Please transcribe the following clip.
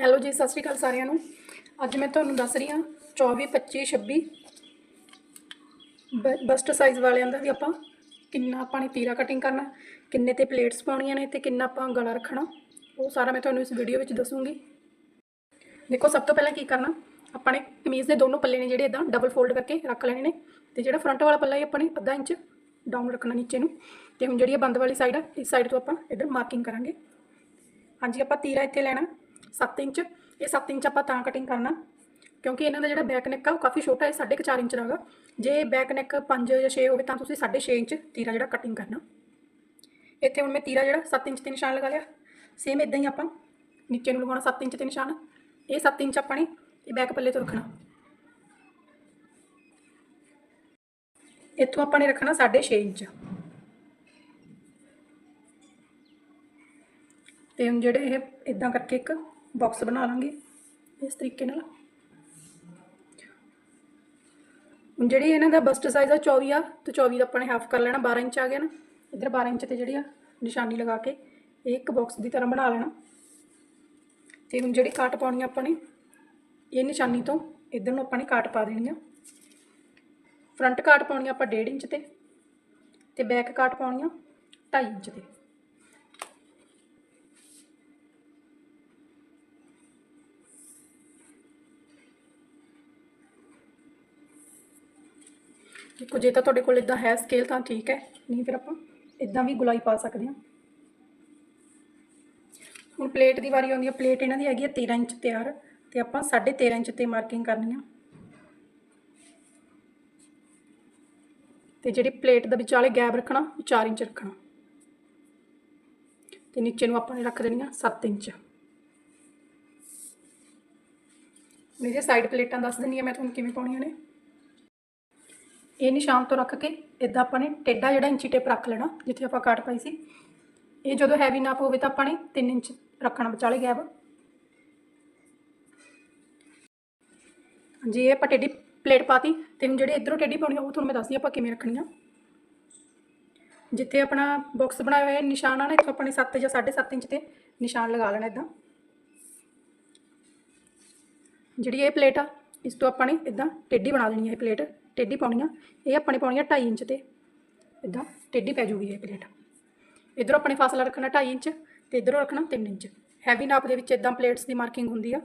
Hello ਜੀ, ਸਤਿ ਸ਼੍ਰੀ ਅਕਾਲ ਸਾਰਿਆਂ ਨੂੰ। ਅੱਜ ਮੈਂ ਤੁਹਾਨੂੰ ਦੱਸ ਰਹੀ ਹਾਂ 24 25 26 ਬ- ਬਸਟ ਸਾਈਜ਼ ਵਾਲਿਆਂ ਦਾ ਵੀ ਆਪਾਂ ਕਿੰਨਾ ਆਪਾਂ ਨੇ ਤੀਰਾ ਕਟਿੰਗ ਕਰਨਾ, ਕਿੰਨੇ ਤੇ ਪਲੇਟਸ ਪਾਉਣੀਆਂ ਨੇ ਤੇ ਕਿੰਨਾ ਆਪਾਂ ਗਲਾ ਰੱਖਣਾ, ਉਹ ਸਾਰਾ ਮੈਂ ਤੁਹਾਨੂੰ ਇਸ ਵੀਡੀਓ ਵਿੱਚ ਦੱਸੂਗੀ। ਦੇਖੋ, ਸਭ ਤੋਂ ਪਹਿਲਾਂ ਕੀ ਕਰਨਾ, ਆਪਾਂ ਨੇ ਕਮੀਜ਼ ਦੇ ਦੋਨੋਂ ਪੱਲੇ ਨੇ ਜਿਹੜੇ ਇਦਾਂ ਡਬਲ ਫੋਲਡ ਕਰਕੇ ਰੱਖ ਲੈਣੇ ਨੇ ਤੇ ਜਿਹੜਾ ਫਰੰਟ ਵਾਲਾ ਪੱਲਾ ਹੈ, ਆਪਾਂ ਨੇ ਅੱਧਾ ਇੰਚ ਡਾਊਨ ਰੱਖਣਾ ਨੀਚੇ ਨੂੰ। ਤੇ ਹੁਣ ਜਿਹੜੀ ਇਹ ਬੰਦ ਵਾਲੀ ਸਾਈਡ ਆ, ਇਸ ਸਾਈਡ ਤੋਂ ਆਪਾਂ ਇੱਧਰ ਮਾਰਕਿੰਗ ਕਰਾਂਗੇ। ਹਾਂਜੀ, ਆਪਾਂ ਤੀਰਾ ਇੱਥੇ ਲੈਣਾ। 7 ਇੰਚ, ਇਹ 7 ਇੰਚ ਆਪਾਂ ਤਾਂ ਕਟਿੰਗ ਕਰਨਾ, ਕਿਉਂਕਿ ਇਹਨਾਂ ਦਾ ਜਿਹੜਾ ਬੈਕ ਨੈਕ ਆ, ਉਹ ਕਾਫੀ ਛੋਟਾ ਹੈ 4.5 ਇੰਚ ਦਾ ਹੈਗਾ। ਜੇ ਬੈਕ ਨੈਕ 5 ਜਾਂ 6 ਹੋਵੇ ਤਾਂ ਤੁਸੀਂ 6.5 ਇੰਚ ਤੀਰਾ ਜਿਹੜਾ ਕਟਿੰਗ ਕਰਨਾ। ਇੱਥੇ ਹੁਣ ਮੈਂ ਤੀਰਾ ਜਿਹੜਾ 7 ਇੰਚ ਤੇ ਨਿਸ਼ਾਨ ਲਗਾ ਲਿਆ। ਸੇਮ ਇਦਾਂ ਹੀ ਆਪਾਂ ਨੀਚੇ ਨੂੰ ਲਗਾਉਣਾ 7 ਇੰਚ ਤੇ ਨਿਸ਼ਾਨ। ਇਹ 7 ਇੰਚ ਆਪਾਂ ਨੇ ਇਹ ਬੈਕ ਪੱਲੇ ਤੋਂ ਰੱਖਣਾ। ਇੱਥੋਂ ਆਪਾਂ ਨੇ ਰੱਖਣਾ 6.5 ਇੰਚ। ਤੇ ਹੁਣ ਜਿਹੜੇ ਇਹ ਇਦਾਂ ਕਰਕੇ ਇੱਕ ਬਾਕਸ ਬਣਾ ਲਾਂਗੇ ਇਸ ਤਰੀਕੇ ਨਾਲ। ਹੁਣ ਜਿਹੜੀ ਇਹਨਾਂ ਦਾ ਬਸਟ ਸਾਈਜ਼ ਆ 24 ਆ, ਤੇ 24 ਦਾ ਆਪਾਂ ਨੇ ਹਾਫ ਕਰ ਲੈਣਾ 12 ਇੰਚ ਆ ਗਿਆ ਨਾ, ਇੱਧਰ 12 ਇੰਚ ਤੇ ਜਿਹੜੀ ਆ ਨਿਸ਼ਾਨੀ ਲਗਾ ਕੇ ਇਹ ਇੱਕ ਬਾਕਸ ਦੀ ਤਰ੍ਹਾਂ ਬਣਾ ਲੈਣਾ। ਤੇ ਹੁਣ ਜਿਹੜੀ ਕਾਟ ਪਾਉਣੀ ਆ ਆਪਾਂ ਨੇ, ਇਹ ਨਿਸ਼ਾਨੀ ਤੋਂ ਇੱਧਰ ਨੂੰ ਆਪਾਂ ਨੇ ਕਾਟ ਪਾ ਦੇਣੀ ਆ। ਫਰੰਟ ਕਾਟ ਪਾਉਣੀ ਆਪਾਂ 1.5 ਇੰਚ ਤੇ ਤੇ ਬੈਕ ਕਾਟ ਪਾਉਣੀ ਆ 2.5 ਇੰਚ ਤੇ। ਦੇਖੋ, ਜੇ ਤਾਂ ਤੁਹਾਡੇ ਕੋਲ ਇਦਾਂ ਹੈ ਸਕੇਲ ਤਾਂ ਠੀਕ ਹੈ, ਨਹੀਂ ਫਿਰ ਆਪਾਂ ਇਦਾਂ ਵੀ ਗੁਲਾਈ ਪਾ ਸਕਦੇ ਹਾਂ। ਹੁਣ ਪਲੇਟ ਦੀ ਵਾਰੀ ਆਉਂਦੀ ਹੈ ਪਲੇਟ ਇਹਨਾਂ ਦੀ ਹੈਗੀ ਹੈ 13 ਇੰਚ ਤਿਆਰ, ਤੇ ਆਪਾਂ 13.5 ਇੰਚ ਤੇ ਮਾਰਕਿੰਗ ਕਰਨੀ ਆ। ਤੇ ਜਿਹੜੀ ਪਲੇਟ ਦਾ ਵਿਚਾਲੇ ਗੈਪ ਰੱਖਣਾ, ਉਹ 4 ਇੰਚ ਰੱਖਣਾ। ਤੇ ਨੀਚੇ ਨੂੰ ਆਪਾਂ ਨੇ ਰੱਖ ਦੇਣੀ ਆ 7 ਇੰਚ। ਮੇਰੇ ਸਾਈਡ ਪਲੇਟਾਂ ਦੱਸ ਦਿੰਨੀ ਆ ਮੈਂ ਤੁਹਾਨੂੰ ਕਿਵੇਂ ਪਾਉਣੀਆਂ ਨੇ। ਇਹ ਨਿਸ਼ਾਨ ਤੋਂ ਰੱਖ ਕੇ ਇਦਾਂ ਆਪਾਂ ਨੇ ਟੇਢਾ ਜਿਹੜਾ ਇੰਚੀ ਟੇਪ ਰੱਖ ਲੈਣਾ, ਜਿੱਥੇ ਆਪਾਂ ਕਾਟ ਪਾਈ ਸੀ। ਇਹ ਜਦੋਂ ਹੈਵੀ ਨਾਪ ਹੋਵੇ ਤਾਂ ਆਪਾਂ ਨੇ 3 ਇੰਚ ਰੱਖਣਾ ਵਿਚਾਲੇ ਗੈਪ ਹਾਂਜੀ, ਇਹ ਆਪਾਂ ਟੇਢੀ ਪਲੇਟ ਪਾਤੀ ਤੇ ਹੁਣ ਜਿਹੜੇ ਇਧਰੋਂ ਟੇਡੀ ਪਾਉਣੀ ਆ, ਉਹ ਤੁਹਾਨੂੰ ਮੈਂ ਦੱਸਦੀ ਆਪਾਂ ਕਿਵੇਂ ਰੱਖਣੀ ਆ। ਜਿੱਥੇ ਆਪਣਾ ਬਾਕਸ ਬਣਾਇਆ ਹੋਇਆ ਨਿਸ਼ਾਨ ਆ ਨਾ, ਇੱਥੋਂ ਆਪਾਂ ਨੇ 7 ਜਾਂ 7.5 ਇੰਚ ਤੇ ਨਿਸ਼ਾਨ ਲਗਾ ਲੈਣਾ ਇਦਾਂ ਜਿਹੜੀ ਇਹ ਪਲੇਟ ਆ ਇਸ ਤੋਂ ਆਪਾਂ ਨੇ ਇਦਾਂ ਟੇਢੀ ਬਣਾ ਦੇਣੀ ਹੈ ਇਹ ਪਲੇਟ, ਟੇਢੀ ਪਾਉਣੀ ਆ। ਇਹ ਆਪਾਂ ਨੇ ਪਾਉਣੀ ਆ 2.5 ਇੰਚ ਤੇ। ਇਦਾਂ ਟੇਢੀ ਪੈ ਜੂਗੀ ਇਹ ਪਲੇਟ। ਇਧਰੋਂ ਆਪਣੇ ਫਾਸਲਾ ਰੱਖਣਾ 2.5 ਇੰਚ ਤੇ ਇਧਰੋਂ ਰੱਖਣਾ 3 ਇੰਚ। ਹੈਵੀ ਨਾਪ ਦੇ ਵਿੱਚ ਇਦਾਂ ਪਲੇਟਸ ਦੀ ਮਾਰਕਿੰਗ ਹੁੰਦੀ ਆ।